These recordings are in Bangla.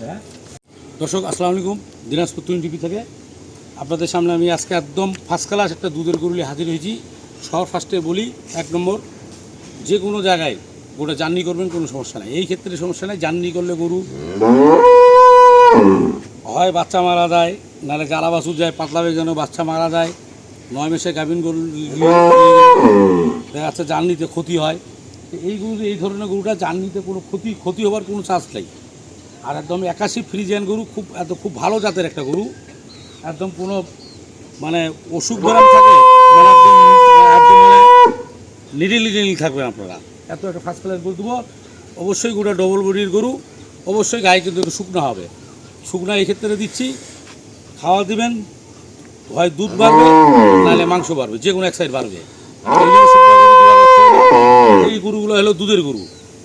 হ্যাঁ? দর্শক, আসসালামু আলাইকুম। দিনাজপুর টুইন টিভি থেকে। আপনাদের সামনে আমি আজকে একদম ফার্স্ট ক্লাস একটা দুধের গরুলি হাজির হয়েছি। সবার ফার্স্টে বলি, এক নম্বর, যে কোনো জায়গায় গোটা জার্নি করবেন, কোনো সমস্যা নেই। এই ক্ষেত্রে সমস্যা নেই জার্নি করলে গরু হয় বাচ্চা মারা যায়, নাহলে গালা বাছুর যায়, পাতলা বেগানো বাচ্চা মারা যায়। নয় মাসে গাভিন গরু দেখা যাচ্ছে জার্নিতে ক্ষতি হয়। এই গরু, এই ধরনের গরুটা জার্নিতে কোনো ক্ষতি ক্ষতি হওয়ার কোনো চান্স নেই। আর একদম একাশি ফ্রিজিয়ান গরু, খুব এত, খুব ভালো জাতের একটা গরু। একদম কোনো মানে অসুখ বেরাম থাকে মানে একদম মানে নিরিল নিরিল থাকবেন আপনারা। এত একটা ফার্স্ট ক্লাস গরু দেবো। অবশ্যই গরুটা ডবল বডির গরু, অবশ্যই গায়ে কিন্তু শুকনো হবে। শুকনো এই ক্ষেত্রে দিচ্ছি। খাওয়া দিবেন, হয় দুধ বাড়বে, নাহলে মাংস বাড়বে যে কোনো এক সাইড বাড়বে। এই গরুগুলো হলো দুধের গরু।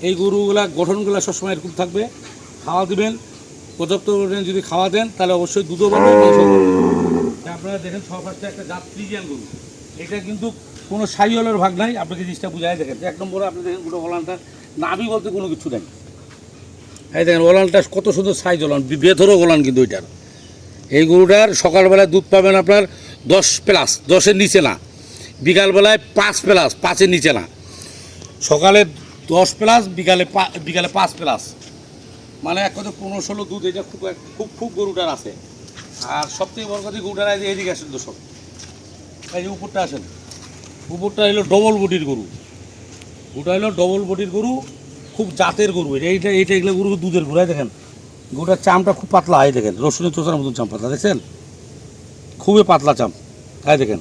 এই গরুগুলা গঠনগুলো সবসময় এরকম থাকবে। খাওয়া দিবেন, পর্যাপ্ত যদি খাওয়া দেন, তাহলে অবশ্যই দুধও বাড়বে মাংস আপনারা দেখেন সব ফার্স্টে একটা জাত ফ্রিজিয়ান গরু। এটা কিন্তু কোনো সাইওয়ালের ভাগ নাই, আপনাকে জিনিসটা বুঝাই দেখেন। এক নম্বরে আপনি দেখেন, গোটা ওলানটা নাভি বলতে কোনো কিছু নেই। এই দেখেন ওলানটা কত সুন্দর সাইজ ওলান বেথরও ওলান কিন্তু ওইটার। এই গরুটার সকালবেলায় দুধ পাবেন আপনার দশ প্লাস, দশের নিচে না। বিকালবেলায় পাঁচ প্লাস, পাঁচের নিচে না। সকালে দশ প্লাস, বিকালে বিকালে পাঁচ প্লাস। মানে এক কথা পনেরো, ষোলো দুধ, এটা খুব খুব খুব গরুটার আছে। আর সবথেকে বড় কথা গরুটার যে এদিকে আসেন সব এই যে উপরটা আসেন। উপরটা হলো ডবল বডির গরু। ওটা হলো ডবল বডির গরু। খুব জাতের গরু এটা, এইটা এইটা এগুলো গরু দুধের গরু দেখেন। গরুটার চামটা খুব পাতলা হয় দেখেন, রসুনের চোষার মতন চাম পাতলা, দেখছেন? খুবই পাতলা চাম তাই দেখেন।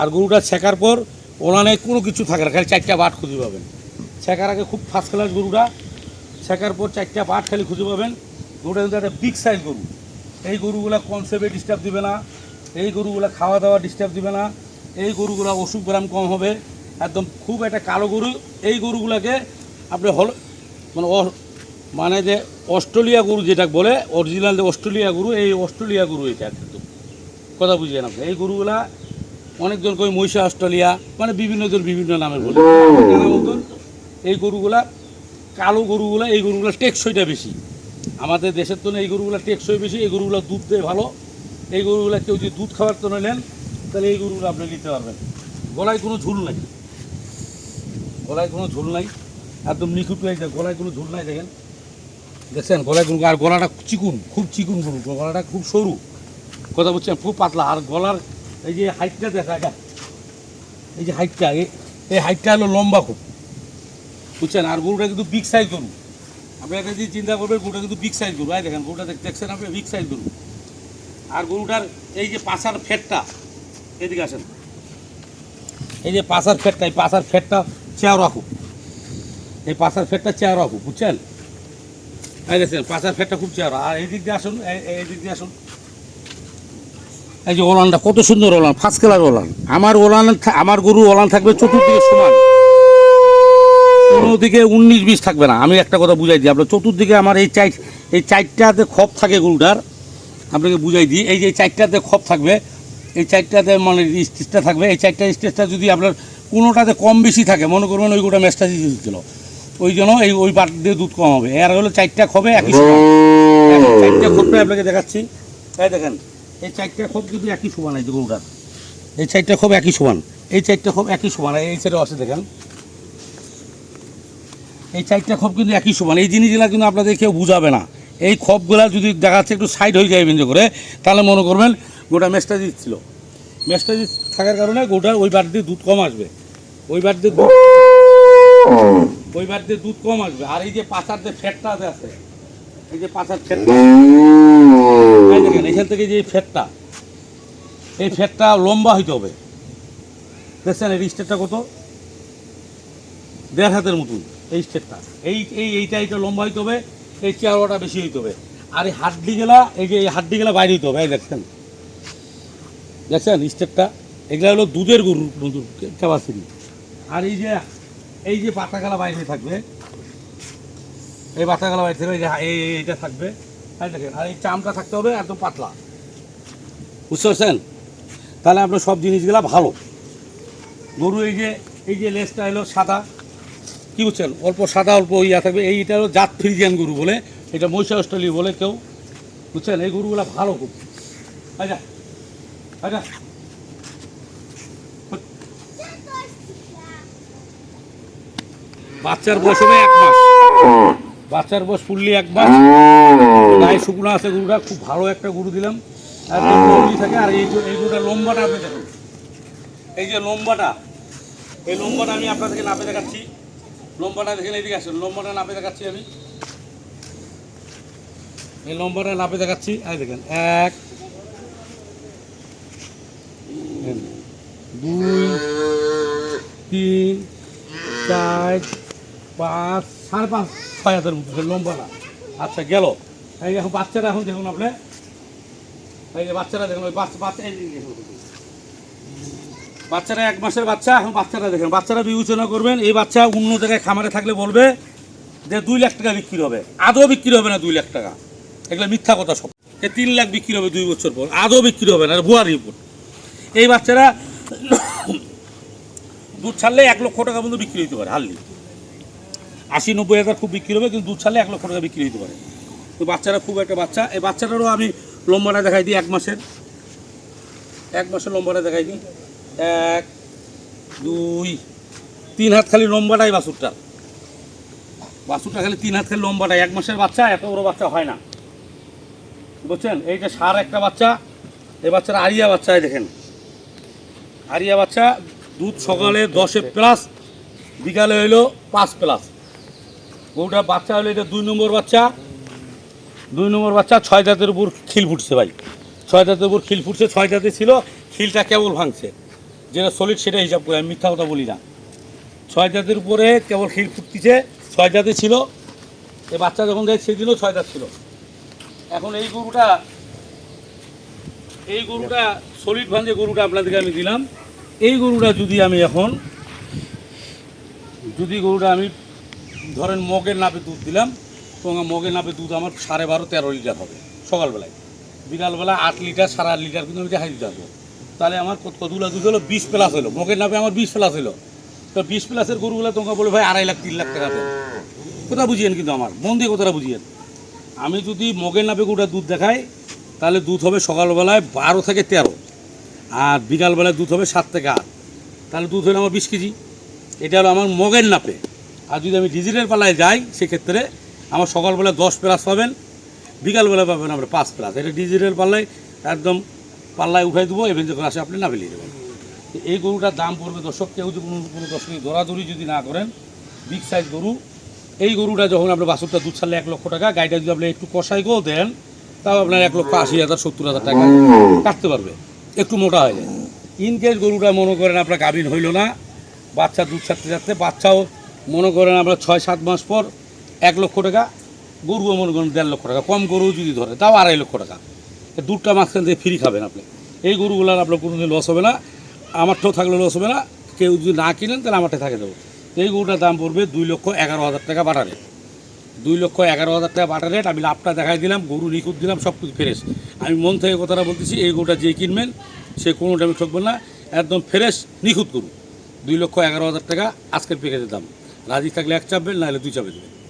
আর গরুটা ছেঁকার পর ওনানে কোনো কিছু থাকে না, খালি চারটা বাট খুঁজে পাবেন। ছেঁকার আগে খুব ফার্স্ট ক্লাস গরুটা, ছেঁকার পর চারটা বাট খালি খুঁজে পাবেন। গরুটা কিন্তু একটা বিগ সাইজ গরু। এই গরুগুলা কনসেপ্টে ডিস্টার্ব দিবে না, এই গরুগুলা খাওয়া দাওয়া ডিস্টার্ব দিবে না, এই গরুগুলা অসুখ গ্রাম কম হবে, একদম খুব একটা কালো গরু, এই গরুগুলাকে আপনি হল মানে মানে যে অস্ট্রেলিয়া গরু যেটা বলে, অরিজিনাল যে অস্ট্রেলিয়া গরু, এই অস্ট্রেলিয়া গরু এটা কিন্তু। কথা বুঝিয়ে আপনি? এই গরুগুলা অনেকজন কই মহিষা অস্ট্রেলিয়া মানে বিভিন্ন জন বিভিন্ন নামে বলে। মতন এই গরুগুলা, কালো গরুগুলা, এই গরুগুলা টেকসইটা বেশি। আমাদের দেশের তো এই গরুগুলা টেকসই বেশি, এই গরুগুলা দুধ দেয় ভালো। এই গরুগুলা কেউ যদি দুধ খাবার তো নেন, তাহলে এই গরুগুলো আপনি নিতে পারবেন। গলায় কোনো ঝুল নাই। গলায় কোনো ঝুল নাই। একদম নিখুঁত হয়ে যায়, গলায় কোনো ঝুল নাই দেখেন। দেখছেন, গলায় কোনো আর গলাটা চিকুন, খুব চিকুন গরু, গলাটা খুব সরু। কথা বলছেন, খুব পাতলা। আর গলার এই যে হাইটটা দেখা এটা এই যে হাইটটা এই- হাইটটা হলো লম্বা খুব। বুঝছেন? আর গরুটা কিন্তু বিগ সাইজ গরু। আপনি একটা যদি চিন্তা করবেন, গরুটা কিন্তু বিগ সাইজ গরু। এই দেখেন, গরুটা দেখছেন আপনি? বিগ সাইজ গরু। আর গরুটার এই যে পাশার ফেটটা এদিকে আসেন। এই যে পাশার ফেটটা এই পাশার ফেটটা চেয়ার রাখুক এই পাশার ফেটটা চেয়ার রাখুক বুঝছেন? এই দেখছেন পাশার ফেটটা খুব চেয়ার। আর এই দিক দিয়ে আসুন, এই- দিক দিয়ে আসুন। এই যে ওলানটা, কত সুন্দর ওলান ফার্স্ট ক্লাস ওলান। আমার ওলান আমার গরু ওলান থাকবে চতুর্দিকে সমান। কোনো দিকে উনিশ বিশ থাকবে না। আমি একটা কথা বুঝাই দিই, আপনার চতুর্দিকে আমার এই চাই এই চারটাতে খপ থাকে গরুটার। আপনাকে বুঝাই দিই, এই যে চারটাতে খপ থাকবে, এই চারটাতে মানে স্টেজটা থাকবে, এই চারটা স্টেজটা যদি আপনার কোনোটাতে কম বেশি থাকে, মনে করবেন ওই গোটা ম্যাচটা দিচ্ছিল। ওই জন্য এই ওই বাট দিয়ে দুধ কম হবে এর হলো চারটা খবে একই সমান চারটা খোপটা আপনাকে দেখাচ্ছি। তাই দেখেন, এই চারটা খোপ কিন্তু একই সমান এই গরুটার এই চারটা খোপ একই সমান। এই চারটা খোপ একই সমান। এই সাইডে আছে, দেখেন। এই চারটা খোপ কিন্তু একই সমান। এই জিনিসগুলো কিন্তু আপনাদের কেউ বুঝাবে না। এই খোপগুলা যদি দেখা যাচ্ছে একটু সাইড হয়ে যায় বেঞ্জে করে, তাহলে মনে করবেন গোটা মেসটা দিচ্ছিল মেসটা থাকার কারণে গোটা ওই দিয়ে দুধ কম আসবে। ওই দিয়ে দুধ ওই দিয়ে দুধ কম আসবে। আর এই যে পাচার যে ফ্যাটটা আছে, এই যে পাচার ফ্যাটটা এখান থেকে যে ফ্যাটটা, এই ফ্যাটটা লম্বা হইতে হবে। দেখছেন এই স্টেটটা কত? দেড় হাতের মতন এই স্টেটটা। এই এই এইটা এইটা লম্বা হইতে হবে, এই চেয়ারটা বেশি হইতে হবে। আর এই হাড্ডি গেলা এই যে এই হাড্ডি গেলা বাইরে হইতে হবে, এই দেখছেন? দেখছেন, স্টেটটা? এগুলা হলো দুধের গরুর গরুর ক্যাপাসিটি আর এই যে এই যে পাতা গেলা বাইরে থাকবে, এই পাতা গেলা বাইরে থাকবে এইটা থাকবে। এই দেখেন, আর এই চামটা থাকতে হবে একদম পাতলা। বুঝতে পারছেন? তাহলে আপনার সব জিনিসগুলা ভালো। গরু এই যে এই যে লেসটা এলো সাদা। কি বুঝছেন? অল্প সাদা, অল্প ইয়া থাকবে। এইটা হলো জাত ফ্রিজিয়ান গরু বলে। এটা মহিষা অস্ট্রেলিয়া বলে কেউ বুঝছেন? এই গরুগুলা ভালো খুব। আচ্ছা আচ্ছা বাচ্চার বয়স হবে এক মাস। বাচ্চার বয়স ফুললি এক মাস। গায়ে শুকনো আছে গরুটা, খুব ভালো একটা গরু দিলাম। লম্বি থাকে, আর এই এই গরুটা লম্বাটা আপনি দেখুন। এই যে লম্বাটা, এই লম্বাটা আমি আপনাদেরকে নাপে দেখাচ্ছি। লম্বাটা দেখেন এইদিকে আসেন, লম্বাটা নাপে দেখাচ্ছি আমি। এই লম্বাটা নাপে দেখাচ্ছি। এই দেখেন, এক দুই, তিন, চার পাঁচ সাড়ে পাঁচ। ছয় হাতের মতো এই লম্বাটা আচ্ছা গেল। এই এখন বাচ্চারা এখন দেখুন আপনি। এই যে বাচ্চারা দেখুন ওই বাচ্চা বাচ্চা এই দেখুন। বাচ্চারা এক মাসের বাচ্চা এখন বাচ্চারা দেখেন বাচ্চারা বিবেচনা করবেন এই বাচ্চা অন্য জায়গায় খামারে থাকলে বলবে যে দুই লাখ টাকা বিক্রি হবে। আদৌ বিক্রি হবে না দুই লাখ টাকা। এগুলো মিথ্যা কথা সব। এ তিন লাখ বিক্রি হবে দুই বছর পর। আদৌ বিক্রি হবে না ভুয়া রিপোর্ট এই বাচ্চারা দুধ ছাড়লে এক লক্ষ টাকা পর্যন্ত বিক্রি হতে পারে হারলি আশি, নব্বই হাজার খুব বিক্রি হবে, কিন্তু দুধ ছাড়লে এক লক্ষ টাকা বিক্রি হতে পারে। তো বাচ্চারা খুব একটা বাচ্চা, এই বাচ্চাটারও আমি লম্বাটা দেখাই দিই, এক মাসের। এক মাসের লম্বাটা দেখাই দিই। এক, দুই, তিন হাত খালি লম্বাটাই বাছুরটা। বাছুরটা খালি তিন হাত খালি লম্বাটাই। এক মাসের বাচ্চা, এত বড় বাচ্চা হয় না। বুঝছেন? এইটা সার একটা বাচ্চা, এই বাচ্চারা আরিয়া বাচ্চায় দেখেন। আরিয়া বাচ্চা, দুধ সকালে দশে প্লাস বিকালে হইল পাঁচ প্লাস গরুটা বাচ্চা হলো এটা দুই নম্বর বাচ্চা। দুই নম্বর বাচ্চা, ছয় দাঁতের উপর খিল ফুটছে ভাই। ছয় দাঁতের উপর খিল ফুটছে, ছয় দাঁতে ছিল, খিলটা কেবল ভাঙছে। যেটা সলিড সেটা হিসাব করে, আমি মিথ্যা কথা বলি না। ছয় দাঁতের উপরে কেবল খিল ফুটতিছে, ছয় দাঁতে ছিল। এই বাচ্চা যখন দেয় সেদিনও ছয় দাঁত ছিল। এখন এই গরুটা এই গরুটা সলিড ভাঙে গরুটা আপনাদেরকে আমি দিলাম। এই গরুটা যদি আমি এখন, যদি গরুটা আমি ধরেন মগের নাপে দুধ দিলাম তোমার মগের নাপে দুধ আমার সাড়ে বারো, তেরো লিটার হবে সকালবেলায়। বিকালবেলা আট লিটার, সাড়ে আট লিটার কিন্তু আমি দেখাই দিতে পারব। তাহলে আমার কত কতগুলো দুধ হলো? বিশ প্লাস হলো। মগের নাপে আমার বিশ প্লাস হলো। তো বিশ প্লাসের গরুগুলো তোমাকে বলে, ভাই, আড়াই লাখ, তিন লাখ টাকা দেন। কোথা বুঝিয়েন কিন্তু আমার। মন দিয়ে কথাটা বুঝিয়েন। আমি যদি মগের নাপে গরুটা দুধ দেখাই, তাহলে দুধ হবে সকালবেলায় বারো থেকে তেরো। আর বিকালবেলায় দুধ হবে সাত থেকে আট। তাহলে দুধ হলো আমার বিশ কেজি। এটা হলো আমার মগের নাপে। আর যদি আমি ডিজিটাল পাল্লায় যাই, সেক্ষেত্রে আমার সকালবেলা দশ প্লাস পাবেন, বিকালবেলা পাবেন আমরা পাঁচ প্লাস। এটা ডিজিটাল পাল্লায়, একদম পাল্লায় উঠাই দেবো এবং যখন আসে আপনি নামিয়ে দেবেন এই গরুটার দাম পড়বে দর্শক, কেউ যদি কোনো কোনো দর্শক দৌড়াদৌড়ি যদি না করেন, বিগ সাইজ গরু, এই গরুটা যখন আপনার বাসুরটা দুধ ছাড়লে এক লক্ষ টাকা গাড়িটা যদি আপনি একটু কষাই গো দেন, তাও আপনার এক লক্ষ আশি হাজার, সত্তর হাজার টাকা কাটতে পারবে, একটু মোটা হয়ে যায়। ইন কেস গরুটা মনে করেন আপনার গাভিন হইল না, বাচ্চা দুধ ছাড়তে ছাড়তে বাচ্চাও মনে করেন আমরা ছয়, সাত মাস পর এক লক্ষ টাকা, গরুও মনে করেন দেড় লক্ষ টাকা, কম গরু যদি ধরে, তাও আড়াই লক্ষ টাকা। এই দুধটা মাঝখান থেকে ফ্রি খাবেন আপনি। এই গরুগুলার আপনার কোনোদিন লস হবে না, আমারটাও থাকলে লস হবে না, কেউ যদি না কিনেন তাহলে আমারটা থাকে দেবো। এই গরুটার দাম পড়বে দুই লক্ষ এগারো হাজার টাকা বাটা রেট। দুই লক্ষ এগারো হাজার টাকা বাটা রেট, আমি লাভটা দেখাই দিলাম, গরু নিখুঁত দিলাম সব কিছু ফ্রেশ। আমি মন থেকে কথাটা বলতেছি, এই গরুটা যে কিনবেন, সে কোনো টাইমে ঠকবেন না, একদম ফ্রেশ, নিখুঁত গরু। দুই লক্ষ এগারো হাজার টাকা আজকের প্যাকেজের দাম। রাজি থাকলে এক চাপবেন নাহলে দুই চাপে দেবেন।